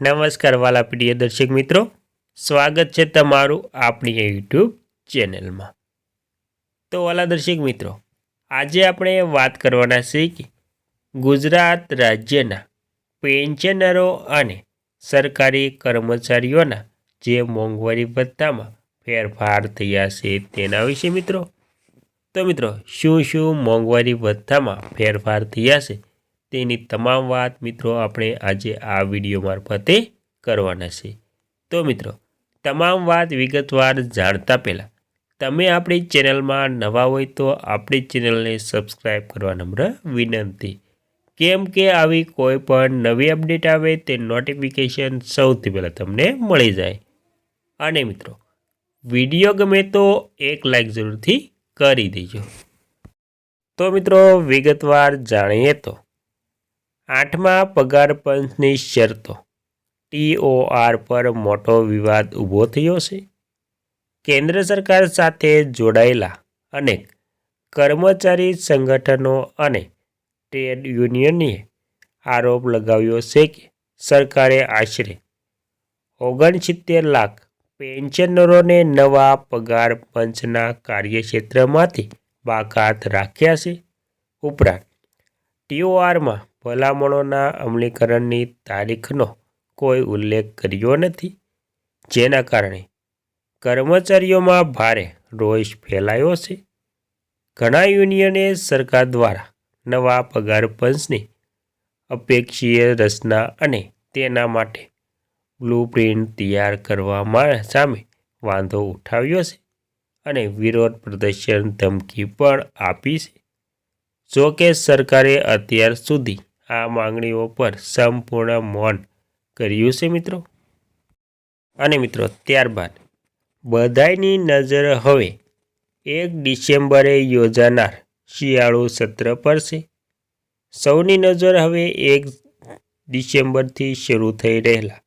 નમસ્કાર વાલા પ્રિય દર્શક મિત્રો. સ્વાગત છે તમારું આપણી યુટ્યુબ ચેનલમાં. તો વાલા દર્શક મિત્રો, આજે આપણે વાત કરવાના છે કે ગુજરાત રાજ્યના પેન્શનરો અને સરકારી કર્મચારીઓના જે મોંઘવારી ભથ્થામાં ફેરફાર થયા છે તેના વિશે મિત્રો. તો મિત્રો, શું શું મોંઘવારી ભથ્થામાં ફેરફાર થયા છે તેની તમામ વાત મિત્રો આપણે આજે આ વીડિયો મારફતે કરવાના છે. તો મિત્રો, તમામ વાત વિગતવાર જાણતા પહેલાં, તમે આપણી ચેનલમાં નવા હોય તો આપણી ચેનલને સબસ્ક્રાઈબ કરવા નમ્ર વિનંતી. કેમ કે આવી કોઈ પણ નવી અપડેટ આવે તે નોટિફિકેશન સૌથી પહેલાં તમને મળી જાય. અને મિત્રો વીડિયો ગમે તો એક લાઈક જરૂરથી કરી દેજો. તો મિત્રો, વિગતવાર જાણીએ તો આઠમા પગાર પંચની શરતો. ટીઓઆર પર મોટો વિવાદ ઊભો થયો છે. કેન્દ્ર સરકાર સાથે જોડાયેલા અનેક કર્મચારી સંગઠનો અને ટ્રેડ યુનિયને આરોપ લગાવ્યો છે કે સરકારે આશરે ઓગણસિત્તેર લાખ પેન્શનરોને નવા પગાર પંચના કાર્યક્ષેત્રમાંથી બાકાત રાખ્યા છે. ઉપરાંત ટીઓઆરમાં ભલામણોના અમલીકરણની તારીખનો કોઈ ઉલ્લેખ કર્યો નથી, જેના કારણે કર્મચારીઓમાં ભારે રોષ ફેલાયો છે. ઘણા યુનિયને સરકાર દ્વારા નવા પગાર પંચની અપેક્ષીય રચના અને તેના માટે બ્લુપ્રિન્ટ તૈયાર કરવામાં સામે વાંધો ઉઠાવ્યો છે અને વિરોધ પ્રદર્શન ધમકી પણ આપી છે. જો કે સરકારે અત્યાર સુધી આ માંગણીઓ પર સંપૂર્ણ મૌન કર્યું છે મિત્રો. અને મિત્રો, ત્યારબાદ બધાયની નજર હવે એક ડિસેમ્બરે યોજાનાર શિયાળુ સત્ર પર છે. સૌની નજર હવે એક ડિસેમ્બરથી શરૂ થઈ રહેલા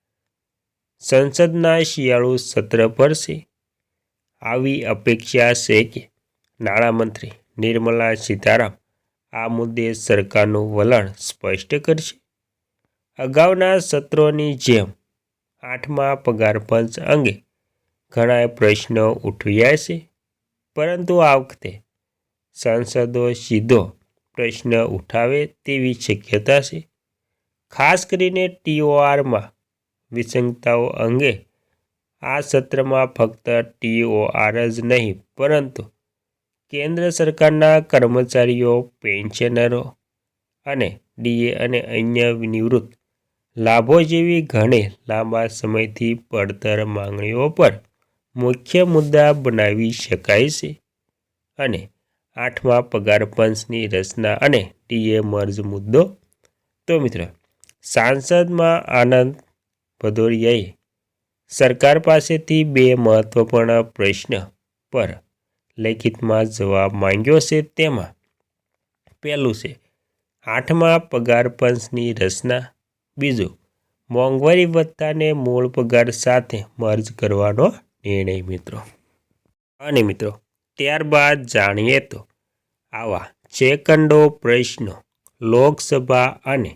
સંસદના શિયાળુ સત્ર પર છે. આવી અપેક્ષા છે કે નાણામંત્રી નિર્મલા સીતારામ આ મુદ્દે સરકારનું વલણ સ્પષ્ટ કરશે. અગાઉના સત્રોની જેમ આઠમા પગાર પંચ અંગે ઘણા પ્રશ્નો ઉઠવ્યા છે. પરંતુ આ વખતે સાંસદો સીધો પ્રશ્ન ઉઠાવે તેવી શક્યતા છે. ખાસ કરીને ટીઓઆરમાં વિસંગતાઓ અંગે આ સત્રમાં ફક્ત ટીઓઆર જ નહીં, પરંતુ કેન્દ્ર સરકારના કર્મચારીઓ, પેન્શનરો અને ડીએ અને અન્ય નિવૃત્ત લાભો જેવી ઘણી લાંબા સમયથી પડતર માંગણીઓ પર મુખ્ય મુદ્દા બનાવી શકાય છે અને આઠમા પગાર પંચની રચના અને ડીએ મર્જ મુદ્દો. તો મિત્રો, સાંસદમાં આનંદ ભદોરિયાએ સરકાર પાસેથી બે મહત્વપૂર્ણ પ્રશ્ન પર લેખિતમાં જવાબ માંગ્યો છે. તેમાં પહેલું છે, આઠમા પગાર પંચની રચના. બીજું, મોંઘવારી ભથ્થાને મૂળ પગાર સાથે મર્જ કરવાનો નિર્ણય, મિત્રો. અને મિત્રો, ત્યારબાદ જાણીએ તો આવા ચેકંડો પ્રશ્નો લોકસભા અને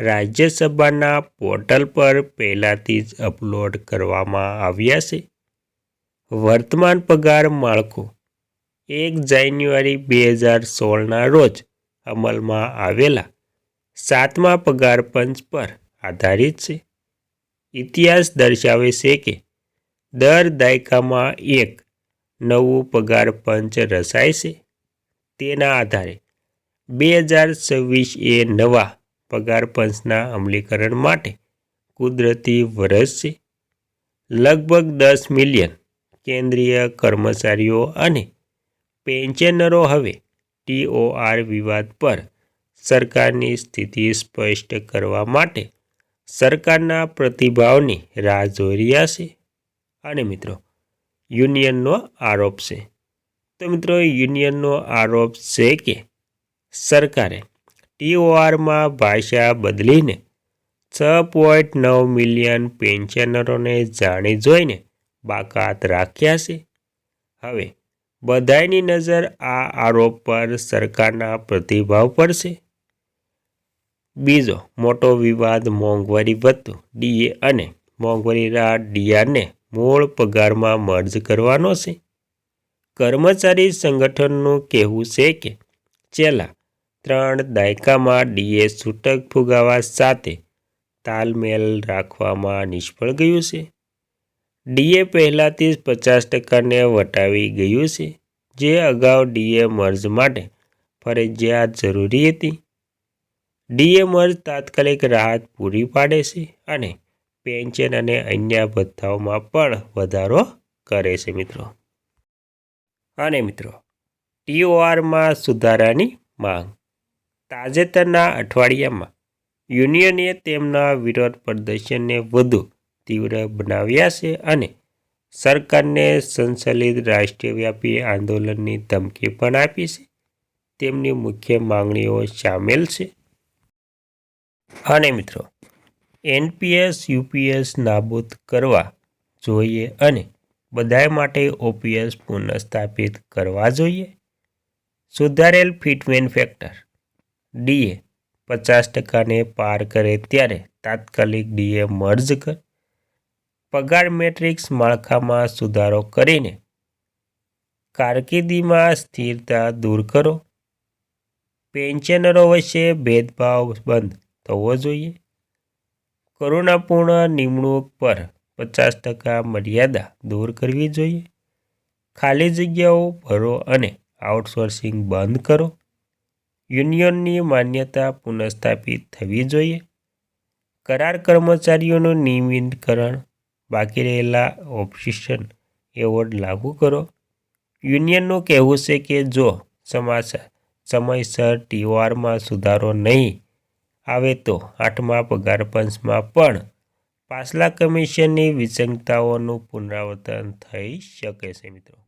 રાજ્યસભાના પોર્ટલ પર પહેલાંથી જ અપલોડ કરવામાં આવ્યા છે. વર્તમાન પગાર માળખું એક જાન્યુઆરી બે હજાર સોળના રોજ અમલમાં આવેલા સાતમા પગાર પંચ પર આધારિત છે. ઇતિહાસ દર્શાવે છે કે દર દાયકામાં એક નવું પગાર પંચ રચાય છે. તેના આધારે બે હજાર છવ્વીસ એ નવા પગાર પંચના અમલીકરણ માટે કુદરતી વરસ છે. લગભગ દસ મિલિયન કેન્દ્રીય કર્મચારીઓ અને પેન્શનરો હવે ટીઓઆર વિવાદ પર સરકારની સ્થિતિ સ્પષ્ટ કરવા માટે સરકારના પ્રતિભાવની રાહ જોઈ રહ્યા છે. અને મિત્રો, યુનિયનનો આરોપ છે. તો મિત્રો, યુનિયનનો આરોપ છે કે સરકારે ટીઓઆરમાં ભાષા બદલીને છ પોઈન્ટ નવ મિલિયન પેન્શનરોને જાણી જોઈને બાકાત રાખ્યા છે. હવે બધાની નજર આ આરોપ પર સરકારના પ્રતિભાવ પર છે. બીજો, મોટો વિવાદ મોંઘવારી ભથ્થું ડીએ અને મોંઘવારી રાહત ડીઆરને મૂળ પગારમાં મર્જ કરવાનો છે. કર્મચારી સંગઠનનું કહેવું છે કે, છેલ્લા ત્રણ દાયકામાં ડીએ છૂટક ફુગાવા સાથે તાલમેલ રાખવામાં નિષ્ફળ ગયું છે. ડીએ પહેલાંથી જ પચાસ ટકાને વટાવી ગયું છે. જે અગાઉ ડીએ મર્જ માટે ફરજિયાત જરૂરી હતી. ડીએ મર્જ તાત્કાલિક રાહત પૂરી પાડે છે અને પેન્શન અને અન્ય ભથ્થાઓમાં પણ વધારો કરે છે મિત્રો. અને મિત્રો, ટીઓઆરમાં સુધારાની માંગ. તાજેતરના અઠવાડિયામાં યુનિયને તેમના વિરોધ પ્રદર્શનને વધુ તીવ્ર બનાવ્યા છે અને સરકારને સંચાલિત રાષ્ટ્રવ્યાપી આંદોલનની ધમકી પણ આપી છે. તેમની મુખ્ય માંગણીઓ સામેલ છે. અને મિત્રો, એનપીએસ, યુપીએસ નાબૂદ કરવા જોઈએ અને બધાય માટે ઓપીએસ પુનઃસ્થાપિત કરવા જોઈએ. સુધારેલ ફિટમેન ફેક્ટર, ડીએ પચાસ ટકાને પાર કરે ત્યારે તાત્કાલિક ડીએ મર્જ કર. પગાર મેટ્રિક્સ માળખામાં સુધારો કરીને કારકિર્દીમાં સ્થિરતા દૂર કરો. પેન્શનરો વચ્ચે ભેદભાવ બંધ થવો જોઈએ. કરુણાપૂર્ણ નિમણૂક પર પચાસ ટકા મર્યાદા દૂર કરવી જોઈએ. ખાલી જગ્યાઓ ભરો અને આઉટસોર્સિંગ બંધ કરો. યુનિયનની માન્યતા પુનઃસ્થાપિત થવી જોઈએ. કરાર કર્મચારીઓનું નિયમિતકરણ બાકી રહેલા ઓપ્શિશન એવોર્ડ લાગુ કરો. યુનિયનનું કહેવું છે કે જો સમાચાર સમયસર ટીઓઆરમાં સુધારો નહીં આવે તો આઠમા પગાર પંચમાં પણ પાછલા કમિશનની વિસંગતાઓનું પુનરાવર્તન થઈ શકે છે મિત્રો.